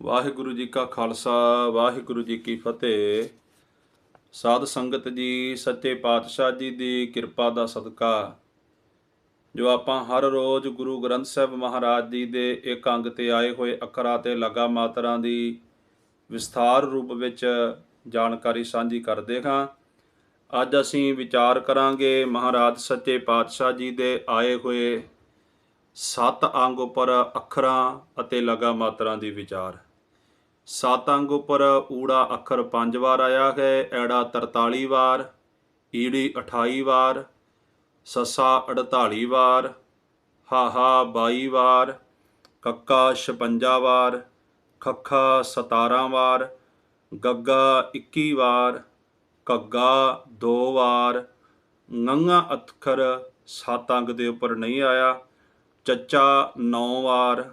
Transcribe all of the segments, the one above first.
ਵਾਹਿਗੁਰੂ ਜੀ ਕਾ ਖਾਲਸਾ, ਵਾਹਿਗੁਰੂ ਜੀ ਕੀ ਫਤਿਹ। ਸਾਧ ਸੰਗਤ ਜੀ, ਸੱਚੇ ਪਾਤਸ਼ਾਹ ਜੀ ਦੀ ਕਿਰਪਾ ਦਾ ਸਦਕਾ, ਜੋ ਆਪਾਂ ਹਰ ਰੋਜ਼ ਗੁਰੂ ਗ੍ਰੰਥ ਸਾਹਿਬ ਮਹਾਰਾਜ ਜੀ ਦੇ ਇੱਕ ਅੰਗ ਤੇ ਆਏ ਹੋਏ ਅੱਖਰਾਂ ਤੇ ਲਗਾ ਮਾਤਰਾਂ ਦੀ ਵਿਸਥਾਰ ਰੂਪ ਵਿੱਚ ਜਾਣਕਾਰੀ ਸਾਂਝੀ ਕਰਦੇ ਹਾਂ। ਅੱਜ ਅਸੀਂ ਵਿਚਾਰ ਕਰਾਂਗੇ ਮਹਾਰਾਜ ਸੱਚੇ ਪਾਤਸ਼ਾਹ ਜੀ ਦੇ ਆਏ ਹੋਏ ਸੱਤ ਅੰਗ ਉੱਪਰ ਅੱਖਰਾਂ ਅਤੇ ਲਗਾ ਮਾਤਰਾਂ ਦੀ ਵਿਚਾਰ। ਸੱਤ ਅੰਗ ਉੱਪਰ ਊੜਾ ਅੱਖਰ 5 ਵਾਰ ਆਇਆ ਹੈ, ਐੜਾ 43 ਵਾਰ, ਈੜੀ 28 ਵਾਰ, ਸੱਸਾ 48 ਵਾਰ, ਹਾਹਾ 22 ਵਾਰ, ਕੱਕਾ 56 ਵਾਰ, ਖੱਖਾ 17 ਵਾਰ, ਗੱਗਾ 21 ਵਾਰ, ਘੱਗਾ 2 ਵਾਰ ngੰਗਾ ਅੱਖਰ ਸੱਤ ਅੰਗ ਦੇ ਉੱਪਰ ਨਹੀਂ ਆਇਆ, ਚੱਚਾ 9 ਵਾਰ,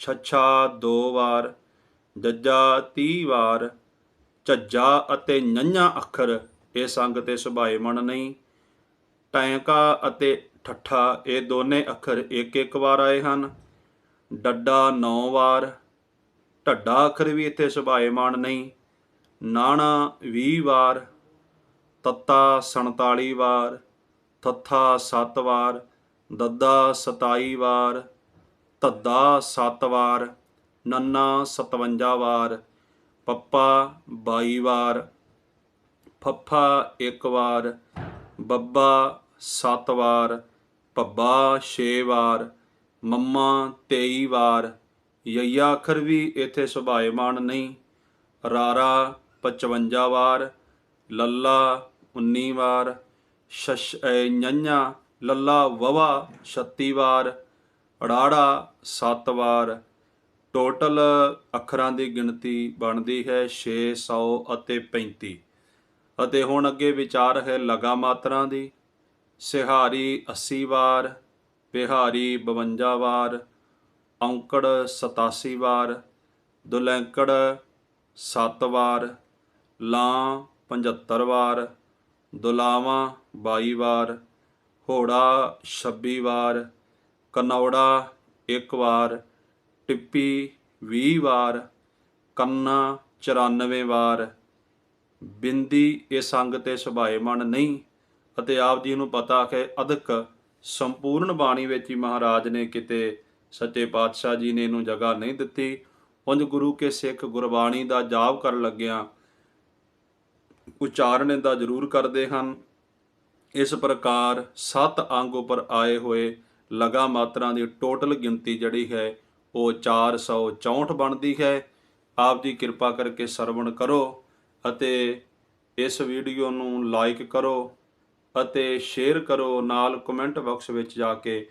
ਛੱਛਾ 2 ਵਾਰ ਜੱਜਾ 30 ਵਾਰ, ਝੱਜਾ ਅਤੇ ਨੰਨਾ ਅੱਖਰ, ਇਹ ਸੰਗ ਤੇ ਸੁਭਾਏ ਮਣ ਨਹੀਂ। ਟੈਂਕਾ ਅਤੇ ਠੱਠਾ, ਇਹ ਦੋਨੇ ਅੱਖਰ ਇੱਕ ਇੱਕ ਵਾਰ ਆਏ ਹਨ। ਡੱਡਾ 9 ਵਾਰ, ਢੱਡਾ ਅੱਖਰ ਵੀ ਇੱਥੇ ਸੁਭਾਏਮਾਨ ਨਹੀਂ। ਨਾਣਾ 20 ਵਾਰ, ਤੱਤਾ 47 ਵਾਰ ਥੱਥਾ 7 ਵਾਰ, ਦੱਦਾ 27 ਵਾਰ, ਧੱਦਾ 7 ਵਾਰ। ਨੰਨਾ 57 ਵਾਰ, ਪੱਪਾ 22 ਵਾਰ, ਫੱਫਾ 1 ਵਾਰ, ਬੱਬਾ 7 ਵਾਰ, ਭੱਬਾ 6 ਵਾਰ, ਮੰਮਾ 23 ਵਾਰ। ਯਈਆ ਅੱਖਰ ਵੀ ਇੱਥੇ ਸੁਭਾਏਮਾਨ ਨਹੀਂ। ਰਾਰਾ 55 ਵਾਰ, ਲੱਲਾ 19 ਵਾਰ, ਸ਼ਸ਼ ਨੰਨਾ ਲੱਲਾ ਵਵਾ 36 ਵਾਰ, ਅੜਾੜਾ 7 ਵਾਰ। ਟੋਟਲ ਅੱਖਰਾਂ ਦੀ ਗਿਣਤੀ ਬਣਦੀ ਹੈ 600 ਅਤੇ 35 ਅਤੇ ਹੁਣ ਅੱਗੇ ਵਿਚਾਰ ਹੈ ਲਗਾ ਮਾਤਰਾਂ ਦੀ। ਸਿਹਾਰੀ 80 ਵਾਰ, ਬਿਹਾਰੀ 52 ਵਾਰ, ਔਂਕੜ 87 ਵਾਰ, ਦੁਲੈਂਕੜ 7 ਵਾਰ, ਲਾਂ 75 ਵਾਰ, ਦੁਲਾਵਾਂ 22 ਵਾਰ, ਹੋੜਾ 26 ਵਾਰ, ਕਨੌੜਾ 1 ਵਾਰ ਟਿੱਪੀ 20 ਵਾਰ, ਕੰਨਾ 94 ਵਾਰ। ਬਿੰਦੀ ਇਸ ਅੰਗ ਤੇ ਸੁਭਾਏਮਣ ਨਹੀਂ ਅਤੇ ਆਪ ਜੀ ਨੂੰ ਪਤਾ ਹੈ ਅਦਕ ਸੰਪੂਰਨ ਬਾਣੀ ਵਿੱਚ ਹੀ ਮਹਾਰਾਜ ਨੇ ਕਿਤੇ ਸੱਚੇ ਪਾਤਸ਼ਾਹ ਜੀ ਨੇ ਇਹਨੂੰ ਜਗ੍ਹਾ ਨਹੀਂ ਦਿੱਤੀ। ਉਂਝ ਗੁਰੂ ਕੇ ਸਿੱਖ ਗੁਰਬਾਣੀ ਦਾ ਜਾਪ ਕਰਨ ਲੱਗਿਆਂ ਉਚਾਰਨ ਦਾ ਜ਼ਰੂਰ ਕਰਦੇ ਹਨ। ਇਸ ਪ੍ਰਕਾਰ ਸੱਤ ਅੰਗ ਉੱਪਰ ਆਏ ਹੋਏ ਲਗਾ ਮਾਤਰਾਂ ਦੀ ਟੋਟਲ ਗਿਣਤੀ ਜਿਹੜੀ ਹੈ ਉਹ 464 ਬਣਦੀ ਹੈ। ਆਪ ਜੀ ਕਿਰਪਾ ਕਰਕੇ ਸਰਵਣ ਕਰੋ ਅਤੇ ਇਸ ਵੀਡੀਓ ਨੂੰ ਲਾਈਕ ਕਰੋ ਅਤੇ ਸ਼ੇਅਰ ਕਰੋ। ਨਾਲ ਕਮੈਂਟ ਬਾਕਸ ਵਿੱਚ ਜਾ ਕੇ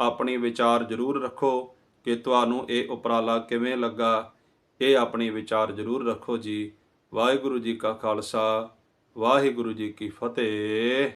ਆਪਣੀ ਵਿਚਾਰ ਜ਼ਰੂਰ ਰੱਖੋ ਕਿ ਤੁਹਾਨੂੰ ਇਹ ਉਪਰਾਲਾ ਕਿਵੇਂ ਲੱਗਾ। ਇਹ ਆਪਣੀ ਵਿਚਾਰ ਜ਼ਰੂਰ ਰੱਖੋ ਜੀ। ਵਾਹਿਗੁਰੂ ਜੀ ਕਾ ਖਾਲਸਾ, ਵਾਹਿਗੁਰੂ ਜੀ ਕੀ ਫਤਿਹ।